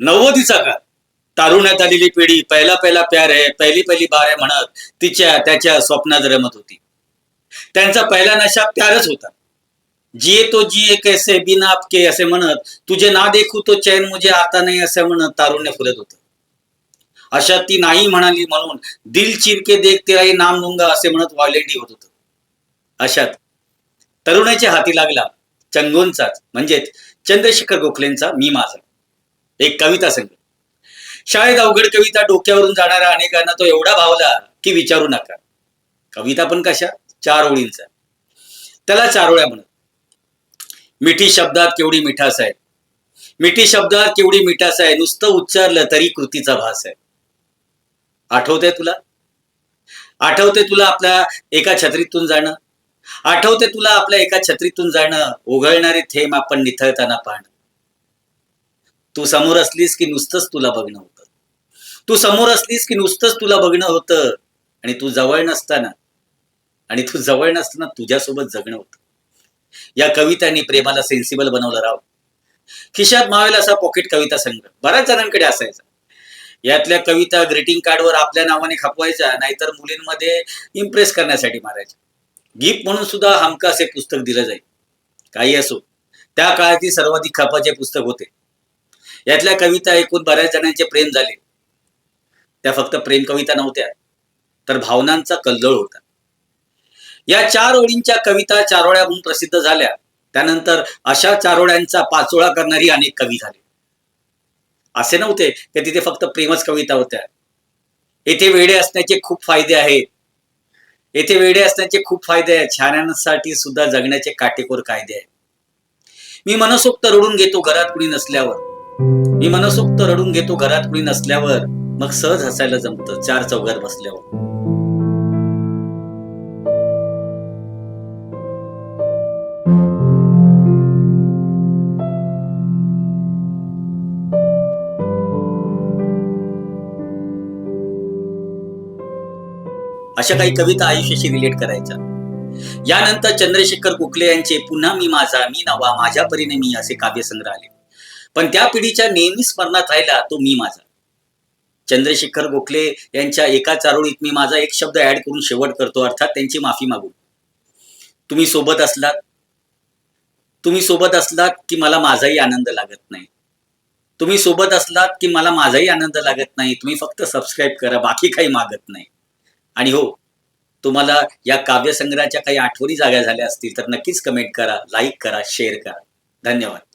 नव्वदीचा काळ. तारुण्यात आलेली पिढी पहिला पहिला प्यार आहे पहिली पहिली बार आहे म्हणत तिच्या त्याच्या स्वप्नात रमत होती. त्यांचा पहिला नशा प्यारच होता. जिये तो जिये कैसे बिना आपके असे म्हणत तुझे ना देखू तो चैन मुझे आता नाही असे म्हणत तारुण्य फुलत होत. अशा ती नाही म्हणाली म्हणून दिल चिरके देख तेराही नाम लुंगा असे म्हणत वायलेंडी होत होत. अशात तरुणाच्या हाती लागला चंगोनचाच म्हणजेच चंद्रशेखर गोखलेंचा मी माझा. एक कविता संग्रह शाळेत अवघड कविता डोक्यावरून जाणाऱ्या अनेकांना तो एवढा भावला की विचारू नका. कविता पण कशा? चार ओळींचा. त्याला चारोळ्या म्हणत मिठी शब्दात केवढी मिठास आहे. मिठी शब्दात केवढी मिठास आहे. नुसतं उच्चारलं तरी कृतीचा भास आहे. आठवतंय तुला? आठवते तुला आपल्या एका छत्रीतून जाणं? आठवते तुला आपल्या एका छत्रीतून जाणं? ओघळणारे थेंब आपण निथळताना पाहणं. तू समोर असलीस की नुसतंच तुला बघणं होतं. तू समोर असलीस की नुसतंच तुला बघणं होतं. आणि तू जवळ नसताना आणि तू जवळ नसताना तुझ्यासोबत जगणं होतं. या कवितांनी प्रेमाला सेन्सिबल बनवलं राव. खिशात मावेल असा पॉकेट कविता संग्रह. बऱ्याच जणांकडे असायचा. यातल्या कविता ग्रीटिंग कार्डवर आपल्या नावाने खपवायच्या नाहीतर मुलींमध्ये इम्प्रेस करण्यासाठी मारायच्या. गिफ्ट म्हणून सुद्धा हमखास हे पुस्तक दिलं जाईल. काही असो त्या काळातील सर्वाधिक खपाचे पुस्तक होते. यातल्या कविता ऐकून बऱ्याच जणांचे प्रेम झाले. त्या फक्त प्रेम कविता नव्हत्या तर भावनांचा कल्लोळ होता. या चार ओळींच्या कविता चारोळ्या म्हणून प्रसिद्ध झाल्या. त्यानंतर अशा चारोळ्यांचा पाचोळा करणारी अनेक कवी झाले. असे नव्हते की तिथे फक्त प्रेमच कविता होत्या. येथे वेडे असण्याचे खूप फायदे आहेत. येथे वेडे असण्याचे खूप फायदे आहेत. छान्यांसाठी सुद्धा जगण्याचे काटेकोर कायदे आहेत. मी मनसोक्त रडून घेतो घरात कुणी नसल्यावर. मी मनसोक्त रडून घेतो घरात कुणी नसल्यावर. मग सहज हसायला जमत चार चौघात बसल्यावर. अशा काही कविता आयुष्याशी रिलेट करायच्या. यानंतर चंद्रशेखर गोखले यांचे पुन्हा मी माझा मी नवा माझ्या परीने मी असे काव्यसंग्रह आले. पण त्या पिढीच्या नेहमी स्मरणात राहिला तो मी माझा. चंद्रशेखर गोखले यांच्या एका चारोळीत मी माझा एक शब्द ऍड करून शेवट करतो अर्थात त्यांची माफी मागू तुम्ही सोबत असलात. तुम्ही सोबत असलात की मला माझाही आनंद लागत नाही. तुम्ही सोबत असलात की मला माझाही आनंद लागत नाही. तुम्ही फक्त सबस्क्राईब करा बाकी काही मागत नाही. आणि हो तुम्हाला या काव्यसंग्रहाच्या काही आठवणी जाग्या झाल्या असतील तर नक्कीच कमेंट करा लाईक करा शेअर करा. धन्यवाद.